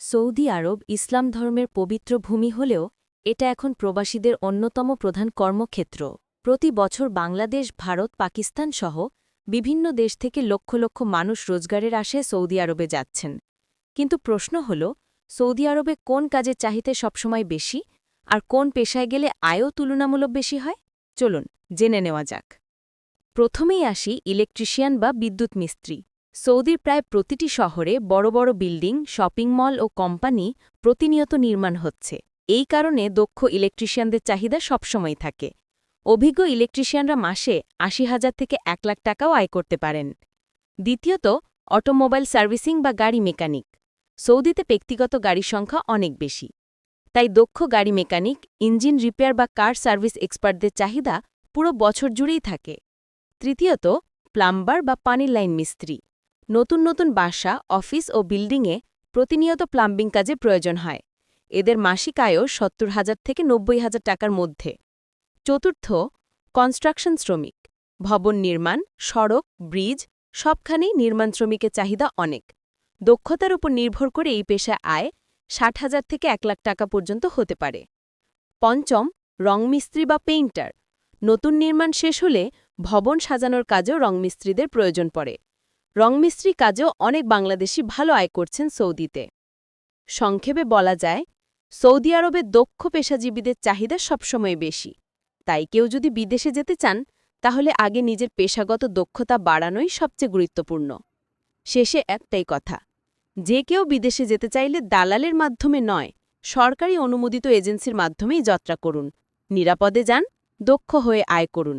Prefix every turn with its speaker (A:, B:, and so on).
A: Saudi আরব ইসলাম ধর্মের পবিত্র ভূমি হলেও এটা এখন প্রবাসীদের অন্যতম প্রধান কর্মক্ষেত্র। প্রতি বছর বাংলাদেশ, ভারত, পাকিস্তান সহ বিভিন্ন দেশ থেকে লক্ষ লক্ষ মানুষ রোজগারের আশায় সৌদি আরবে যাচ্ছেন। কিন্তু প্রশ্ন হল, সৌদি আরবে কোন কাজের চাহিদা সবসময় বেশি আর কোন পেশায় গেলে আয়ও তুলনামূলক বেশি হয়? চলুন জেনে নেওয়া যাক। প্রথমেই আসি ইলেকট্রিশিয়ান বা বিদ্যুৎ মিস্ত্রি। সৌদির প্রায় প্রতিটি শহরে বড় বড় বিল্ডিং, শপিং মল ও কোম্পানি প্রতিনিয়ত নির্মাণ হচ্ছে। এই কারণে দক্ষ ইলেকট্রিশিয়ানদের চাহিদা সবসময় থাকে। অভিজ্ঞ ইলেকট্রিশিয়ানরা মাসে আশি হাজার থেকে এক লাখ টাকাও আয় করতে পারেন। দ্বিতীয়ত, অটোমোবাইল সার্ভিসিং বা গাড়ি মেকানিক। সৌদিতে ব্যক্তিগত গাড়ির সংখ্যা অনেক বেশি। তাই দক্ষ গাড়ি মেকানিক, ইঞ্জিন রিপেয়ার বা কার সার্ভিস এক্সপার্টদের চাহিদা পুরো বছর জুড়েই থাকে। তৃতীয়ত, প্লাম্বার বা পানির লাইন মিস্ত্রি। নতুন নতুন বাসা, অফিস ও বিল্ডিংয়ে প্রতিনিয়ত প্লাম্বিং কাজে প্রয়োজন হয়। এদের মাসিক আয়ও সত্তর হাজার থেকে নব্বই হাজার টাকার মধ্যে। চতুর্থ, কনস্ট্রাকশন শ্রমিক। ভবন নির্মাণ, সড়ক, ব্রিজ সবখানেই নির্মাণ শ্রমিকের চাহিদা অনেক। দক্ষতার উপর নির্ভর করে এই পেশায় আয় ষাট হাজার থেকে এক লাখ টাকা পর্যন্ত হতে পারে। পঞ্চম, রংমিস্ত্রি বা পেইন্টার। নতুন নির্মাণ শেষ হলে ভবন সাজানোর কাজেও রংমিস্ত্রিদের প্রয়োজন পড়ে। রংমিস্ত্রি কাজেও অনেক বাংলাদেশি ভালো আয় করছেন সৌদিতে। সংক্ষেপে বলা যায়, সৌদি আরবে দক্ষ পেশাজীবীদের চাহিদা সবসময় বেশি। তাই কেউ যদি বিদেশে যেতে চান, তাহলে আগে নিজের পেশাগত দক্ষতা বাড়ানোই সবচেয়ে গুরুত্বপূর্ণ। শেষে একটাই কথা, যে কেউ বিদেশে যেতে চাইলে দালালের মাধ্যমে নয়, সরকারি অনুমোদিত এজেন্সির মাধ্যমেই যাত্রা করুন। নিরাপদে যান, দক্ষ হয়ে আয় করুন।